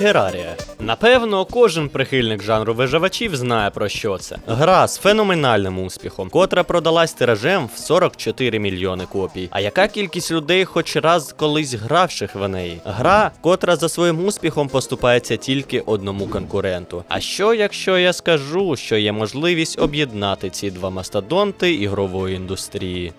Терарія. Напевно, кожен прихильник жанру виживачів знає про що це. Гра з феноменальним успіхом, котра продалась тиражем в 44 мільйони копій. А яка кількість людей, хоч раз колись гравших в неї? Гра, котра за своїм успіхом поступається тільки одному конкуренту. А що якщо я скажу, що є можливість об'єднати ці два мастодонти ігрової індустрії?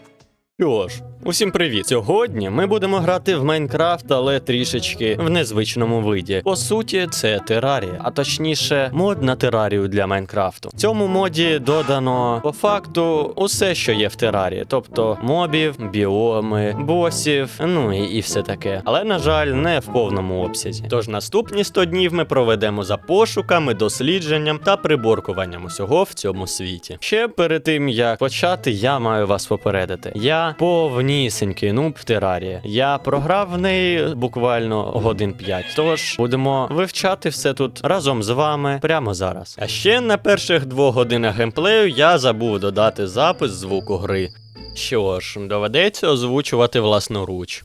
Що ж, усім привіт! Сьогодні ми будемо грати в Майнкрафт, але трішечки в незвичному виді. По суті, це терарія, а точніше, мод на терарію для Майнкрафту. В цьому моді додано по факту усе, що є в терарії, тобто мобів, біоми, босів, ну і, і все таке. Але на жаль, не в повному обсязі. Тож наступні 100 днів ми проведемо за пошуками, дослідженням та приборкуванням усього в цьому світі. Ще перед тим як почати, я маю вас попередити. Я повнісенький нуб в терарії. Я програв в неї буквально годин 5. Тож будемо вивчати все тут разом з вами прямо зараз. А ще на перших двох годинах геймплею я забув додати запис звуку гри. Що ж, доведеться озвучувати власноруч.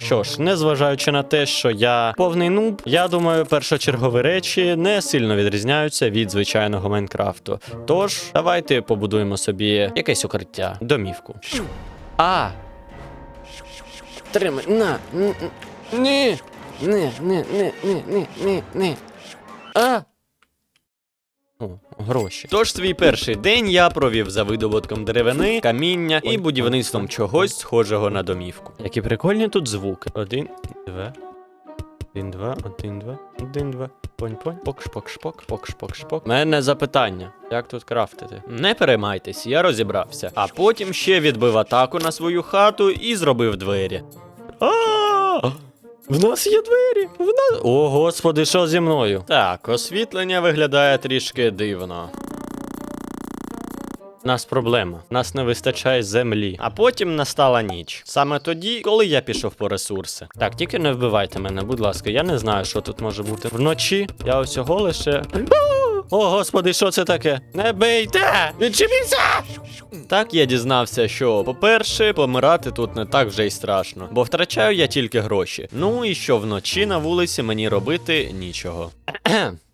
Що ж, незважаючи на те, що я повний нуб, я думаю, першочергові речі не сильно відрізняються від звичайного Майнкрафту. Тож, давайте побудуємо собі якесь укриття, домівку. А! Тримай, на! Ні! Ні, ні, ні, ні, ні, ні, ні. А! О, гроші. Тож свій перший день я провів за видобутком деревини, каміння і будівництвом чогось схожого на домівку. Які прикольні тут звуки. Один, два. Один, два, один, два, один, два. Понь, понь. Пок, шпок, шпок, пок, шпок, шпок. Мене запитання. Як тут крафтити? Не переймайтесь, я розібрався. А потім ще відбив атаку на свою хату і зробив двері. А! В нас є двері. В нас. О, господи, що зі мною? Так, освітлення виглядає трішки дивно. У Нас проблема. Нас не вистачає землі. А потім настала ніч. Саме тоді, коли я пішов по ресурси. Так, тільки не вбивайте мене, будь ласка, я не знаю, що тут може бути. Вночі я усього лише. О, господи, що це таке? Не бийте! Відчепіться! Так я дізнався, що, по-перше, помирати тут не так вже й страшно, бо втрачаю я тільки гроші. Ну і що вночі на вулиці мені робити нічого.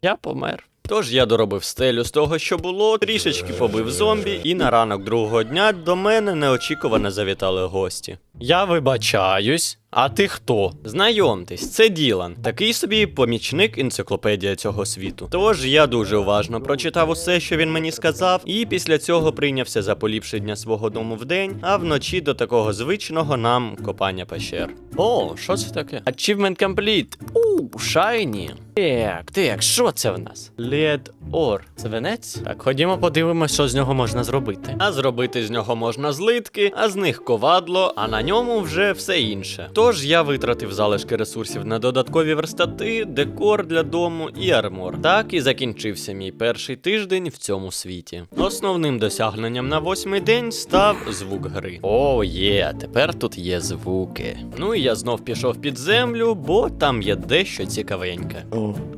я помер. Тож я доробив стелю з того, що було, трішечки побив зомбі, і на ранок другого дня до мене неочікувано завітали гості. Я вибачаюсь. А ти хто? Знайомтесь, це Ділан, такий собі помічник енциклопедія цього світу. Тож я дуже уважно прочитав усе, що він мені сказав, і після цього прийнявся за поліпшення свого дому вдень, а вночі до такого звичного нам копання пещер. О, що це таке? Achievement complete. У, шайні. Так, так, що це в нас? Лед Ор. Це венець? Так, ходімо подивимось, що з нього можна зробити. А зробити з нього можна злитки, а з них ковадло, а на ньому вже все інше. Тож я витратив залишки ресурсів на додаткові верстати, декор для дому і армор. Так і закінчився мій перший тиждень в цьому світі. Основним досягненням на восьмий день став звук гри. О, є, тепер тут є звуки. Ну і я знов пішов під землю, бо там є дещо цікавеньке.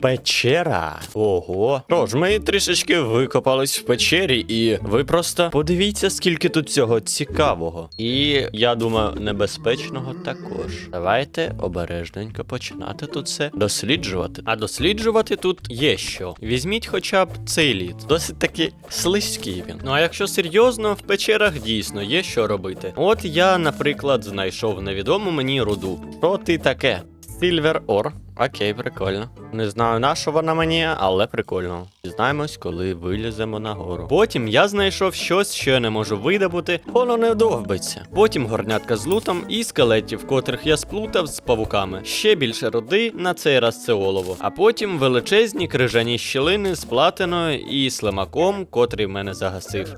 Печера. Ого. Тож, ми трішечки викопались в печері, і ви просто подивіться, скільки тут цього цікавого. І я думаю, небезпечного також. Давайте обережненько починати тут все досліджувати. А досліджувати тут є що. Візьміть хоча б цей лід. Досить таки слизький він. Ну а якщо серйозно, в печерах дійсно є що робити. От я, наприклад, знайшов невідому мені руду. Що ти таке? Silver Ore. Окей, прикольно. Не знаю, на що вона мені, але прикольно. Дізнаємось, коли виліземо нагору. Потім я знайшов щось, що я не можу видобути, воно не довбиться. Потім горнятка з лутом і скелетів, котрих я сплутав з павуками. Ще більше руди, на цей раз це олово. А потім величезні крижані щілини з платиною і слимаком, котрий мене загасив.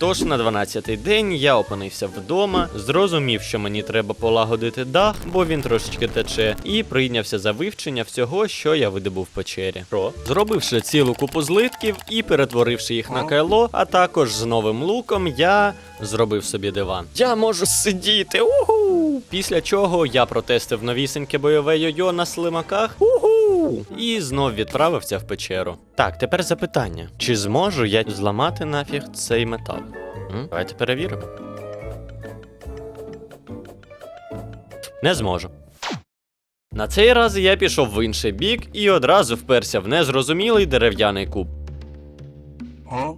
Тож на 12-й день я опинився вдома, зрозумів, що мені треба полагодити дах, бо він трошечки тече, і прийнявся за вивчення всього, що я видобув в печері. Про зробивши цілу купу злитків і перетворивши їх на кайло, а також з новим луком, я зробив собі диван. Я можу сидіти. Уху! Після чого я протестив новісеньке бойове йо-йо на слимаках. І знов відправився в печеру. Так, тепер запитання: чи зможу я зламати нафіг цей метал? М? Давайте перевіримо. Не зможу. На цей раз я пішов в інший бік і одразу вперся в незрозумілий дерев'яний куб.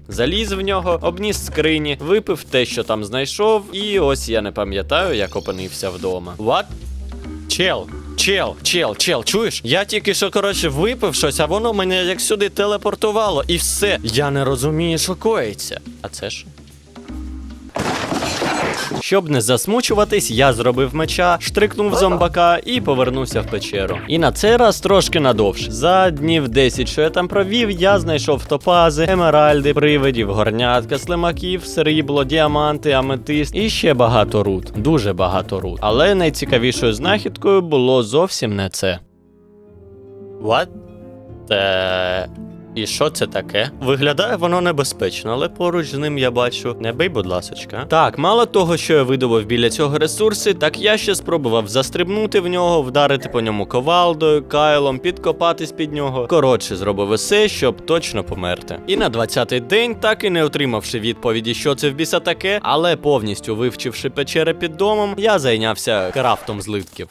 Заліз в нього, обніс скрині, випив те, що там знайшов, і ось я не пам'ятаю, як опинився вдома. What? Чел, чел, чел, чел, чуєш? Я тільки що, коротше, випив щось, а воно мене як сюди телепортувало, і все. Я не розумію, що коїться. А це що? Щоб не засмучуватись, я зробив меча, штрикнув зомбака і повернувся в печеру. І на цей раз трошки надовше. За днів 10, що я там провів, я знайшов топази, емеральди, привидів, горнятка, слимаків, срібло, діаманти, аметист і ще багато руд. Дуже багато руд. Але найцікавішою знахідкою було зовсім не це. What? Те... І що це таке? Виглядає воно небезпечно, але поруч з ним я бачу. Не бий, будь ласочка. Так, мало того, що я видобув біля цього ресурси, так я ще спробував застрибнути в нього, вдарити по ньому ковалдою, кайлом, підкопатись під нього. Коротше, зробив усе, щоб точно померти. І на 20-й день, так і не отримавши відповіді, що це в біса таке, але повністю вивчивши печери під домом, я зайнявся крафтом злитків.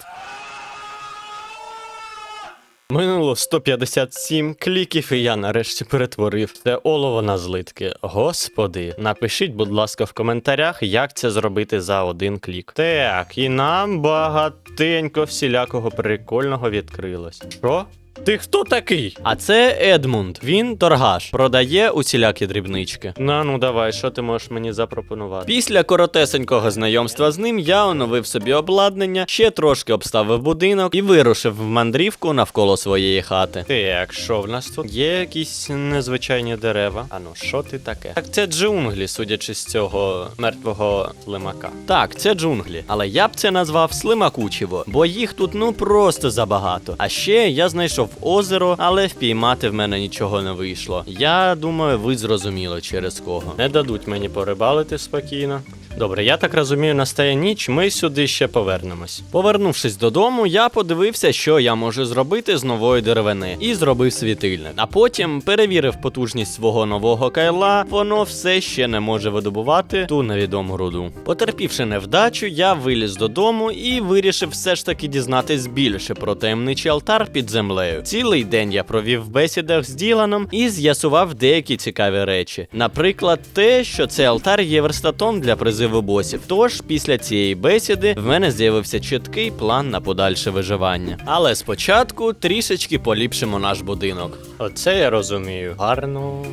Минуло 157 кліків, і я нарешті перетворив це олово на злитки. Господи, напишіть, будь ласка, в коментарях, як це зробити за один клік. Так, і нам багатенько всілякого прикольного відкрилось. Що? Ти хто такий? А це Едмунд. Він торгаш, продає усілякі дрібнички. На ну давай, що ти можеш мені запропонувати? Після коротесенького знайомства з ним я оновив собі обладнання, ще трошки обставив будинок і вирушив в мандрівку навколо своєї хати. Так, що в нас тут? Є якісь незвичайні дерева. А ну, що ти таке? Так, це джунглі, судячи з цього мертвого слимака. Так, це джунглі, але я б це назвав слимакучіво, бо їх тут ну просто забагато. А ще я знайшов озеро, але впіймати в мене нічого не вийшло. Я думаю, ви зрозуміли через кого. Не дадуть мені порибалити спокійно. Добре, я так розумію, настає ніч, ми сюди ще повернемось. Повернувшись додому, я подивився, що я можу зробити з нової деревини, і зробив світильник. А потім перевірив потужність свого нового кайла, воно все ще не може видобувати ту невідому руду. Потерпівши невдачу, я виліз додому і вирішив все ж таки дізнатись більше про таємничий алтар під землею. Цілий день я провів в бесідах з Діланом і з'ясував деякі цікаві речі. Наприклад, те, що цей алтар є верстатом для призиву босів. Тож після цієї бесіди в мене з'явився чіткий план на подальше виживання. Але спочатку трішечки поліпшимо наш будинок. Оце я розумію. Гарно.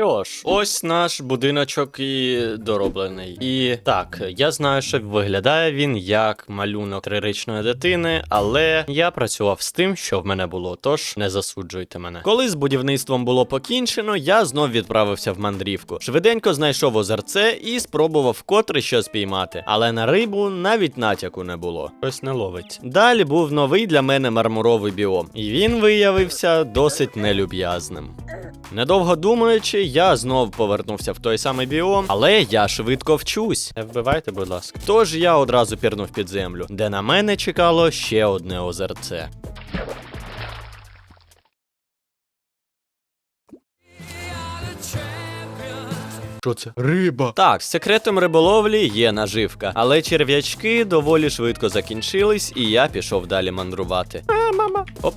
Що ж, ось наш будиночок і дороблений. І так, я знаю, що виглядає він як малюнок трирічної дитини, але я працював з тим, що в мене було, тож не засуджуйте мене. Коли з будівництвом було покінчено, я знов відправився в мандрівку. Швиденько знайшов озерце і спробував вкотре щось піймати, але на рибу навіть натяку не було. Щось не ловить. Далі був новий для мене мармуровий біом, і він виявився досить нелюб'язним. Недовго думаючи, я знов повернувся в той самий біом, але я швидко вчусь. Не вбивайте, будь ласка. Тож я одразу пірнув під землю, де на мене чекало ще одне озерце. Що це? Риба. Так, секретом риболовлі є наживка, але черв'ячки доволі швидко закінчились, і я пішов далі мандрувати. А, мама. Оп.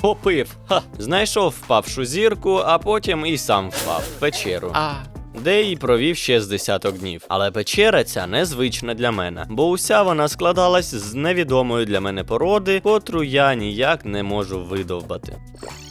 Попив. Ха. Знайшов впавшу зірку, а потім і сам впав в печеру. А. Де і провів ще з десяток днів. Але печера ця незвична для мене, бо уся вона складалась з невідомої для мене породи, котру я ніяк не можу видовбати.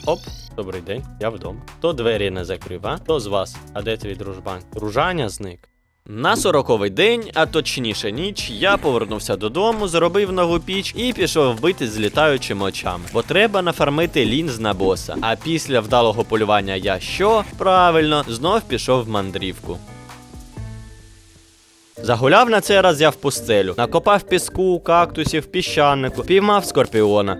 Оп, добрий день, я вдома. То двері не закрив, а? То з вас. А де твій дружбан? Дружаня зник. На сороковий день, а точніше ніч, я повернувся додому, зробив нову піч і пішов вбити з літаючими очами. Бо треба нафармити лінз на боса. А після вдалого полювання я що? Правильно, знов пішов в мандрівку. Загуляв на цей раз я в пустелю, накопав піску, кактусів, піщанику, піймав скорпіона.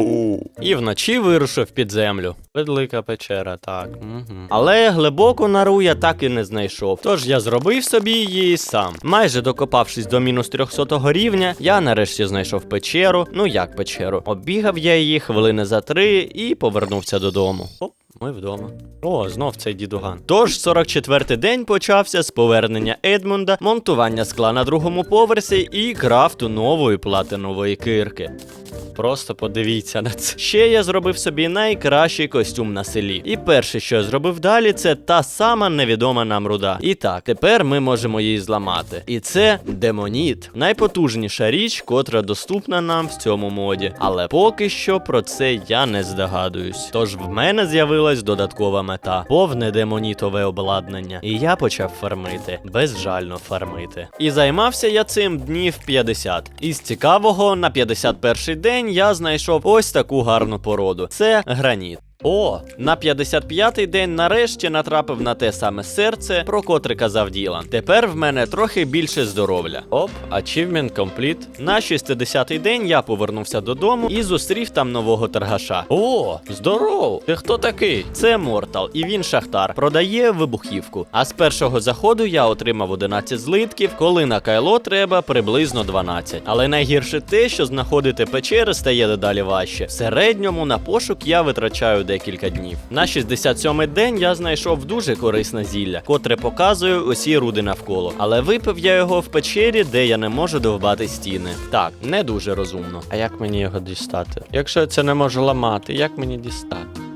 І вночі вирушив під землю. Велика печера, так. Угу. Але глибоку нору я так і не знайшов. Тож я зробив собі її сам. Майже докопавшись до мінус 300 рівня, я нарешті знайшов печеру. Ну як печеру? Оббігав я її хвилини за три і повернувся додому. Оп. Ми вдома. О, знов цей дідуган. Тож 44-й день почався з повернення Едмунда, монтування скла на другому поверсі і крафту нової платинової кирки. Просто подивіться на це. Ще я зробив собі найкращий костюм на селі. І перше, що я зробив далі, це та сама невідома нам руда. І так, тепер ми можемо її зламати. І це демоніт, найпотужніша річ, котра доступна нам в цьому моді. Але поки що про це я не здогадуюсь. Тож в мене з'явилась додаткова мета повне демонітове обладнання. І я почав фармити, безжально фармити. І займався я цим днів 50. Із цікавого, на 51-й день я знайшов ось таку гарну породу. Це граніт. О, на 55-й день нарешті натрапив на те саме серце, про котре казав Ділан. Тепер в мене трохи більше здоров'я. Оп, achievement complete. На 60-й день я повернувся додому і зустрів там нового торгаша. О, здоров! Ти хто такий? Це Мортал, і він шахтар. Продає вибухівку. А з першого заходу я отримав 11 злитків, коли на кайло треба приблизно 12. Але найгірше те, що знаходити печери стає дедалі важче. В середньому на пошук я витрачаю декілька днів. На 67-й день я знайшов дуже корисне зілля, котре показує усі руди навколо. Але випив я його в печері, де я не можу довбати стіни. Так, не дуже розумно. А як мені його дістати? Якщо я це не можу ламати, як мені дістати?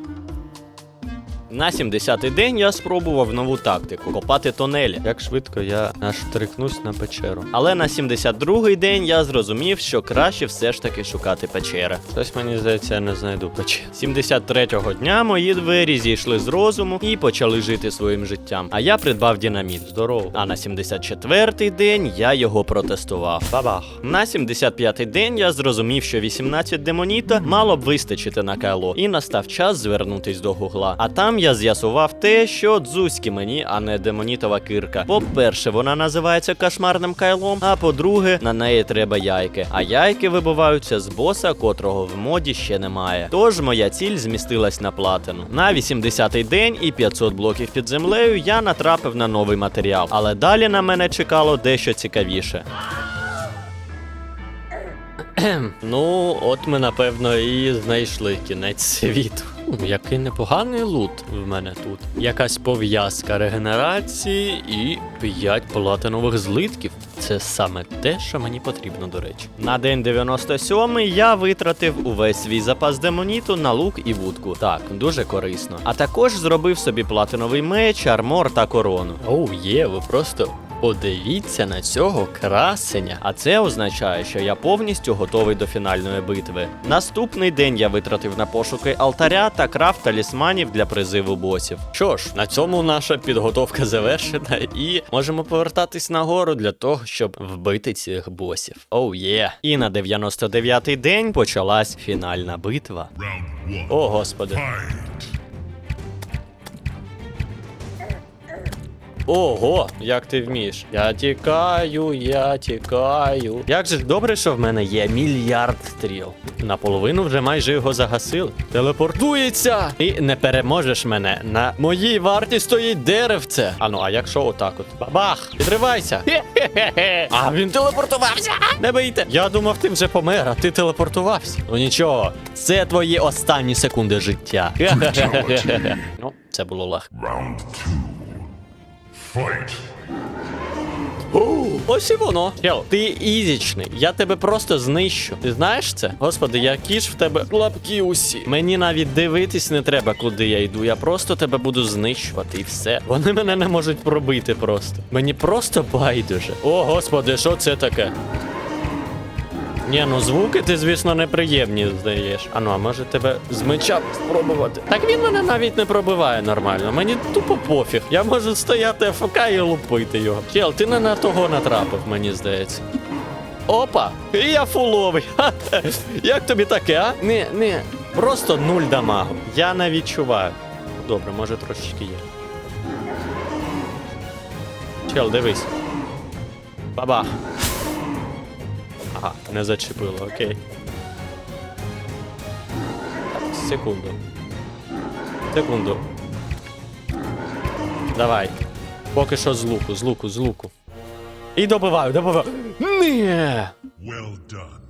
На 70-й день я спробував нову тактику копати тунелі. Як швидко я наштрикнусь на печеру. Але на 72-й день я зрозумів, що краще все ж таки шукати печери. Щось мені здається, я не знайду печер. 73-го дня мої двері зійшли з розуму і почали жити своїм життям. А я придбав динаміт. Здорово. А на 74-й день я його протестував. Бабах. На 75-й день я зрозумів, що 18 демоніта мало б вистачити на кайло, і настав час звернутись до гугла. А там я з'ясував те, що дзузькі мені, а не демонітова кирка. По-перше, вона називається кошмарним кайлом, а по-друге, на неї треба яйки. А яйки вибиваються з боса, котрого в моді ще немає. Тож моя ціль змістилась на платину. На 80-й день і 500 блоків під землею я натрапив на новий матеріал. Але далі на мене чекало дещо цікавіше. Ну, от ми напевно і знайшли кінець світу. Який непоганий лут в мене тут. Якась пов'язка регенерації і 5 платинових злитків. Це саме те, що мені потрібно, до речі. На день 97 я витратив увесь свій запас демоніту на лук і вудку. Так, дуже корисно. А також зробив собі платиновий меч, армор та корону. Оу, є, ви просто Подивіться на цього красеня. А це означає, що я повністю готовий до фінальної битви. Наступний день я витратив на пошуки алтаря та крафт талісманів для призиву босів. Що ж, на цьому наша підготовка завершена, і можемо повертатись нагору для того, щоб вбити цих босів. Оу є. І на 99-й день почалась фінальна битва. О, господи. Ого, як ти вмієш? Я тікаю, я тікаю. Як же добре, що в мене є мільярд стріл. Наполовину вже майже його загасили. Телепортується! І не переможеш мене. На моїй варті стоїть деревце. А ну, а якщо отак от? Бабах! Підривайся! Хе-хе-хе! А він телепортувався! Не бийте! Я думав, ти вже помер, а ти телепортувався. Ну нічого, це твої останні секунди життя. Ну, це було легко. Round two. Fight. Ось і воно. Хел, ти ізічний. Я тебе просто знищу. Ти знаєш це? Господи, які ж в тебе лапки усі. Мені навіть дивитись не треба, куди я йду. Я просто тебе буду знищувати і все. Вони мене не можуть пробити просто. Мені просто байдуже. О, господи, що це таке? Ні, ну звуки ти, звісно, неприємні здаєш. А ну, а може тебе з меча спробувати? Так він мене навіть не пробиває нормально. Мені тупо пофіг. Я можу стояти АФК і лупити його. Чел, ти не на того натрапив, мені здається. Опа! І я фуловий. Як тобі таке, а? Не, не. Просто нуль дамагу. Я не відчуваю. Добре, може трошечки є. Чел, дивись. Бабах. Ага, не зачепило, окей. Секунду. Секунду. Давай. Поки що з луку, з луку, з луку. І добиваю, добиваю. Ні! Well done.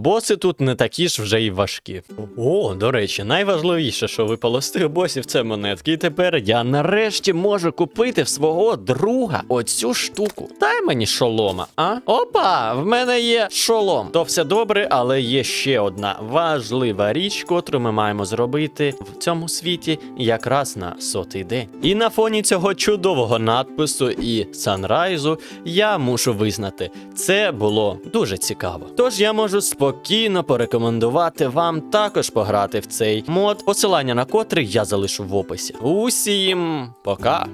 Боси тут не такі ж вже й важкі. О, до речі, найважливіше, що випало з тих босів, це монетки. І тепер я нарешті можу купити в свого друга оцю штуку. Дай мені шолома, а? Опа, в мене є шолом. То все добре, але є ще одна важлива річ, котру ми маємо зробити в цьому світі якраз на сотий день. І на фоні цього чудового надпису і санрайзу я мушу визнати, це було дуже цікаво. Тож я можу спокійно порекомендувати вам також пограти в цей мод, посилання на котрий я залишу в описі. Усім пока!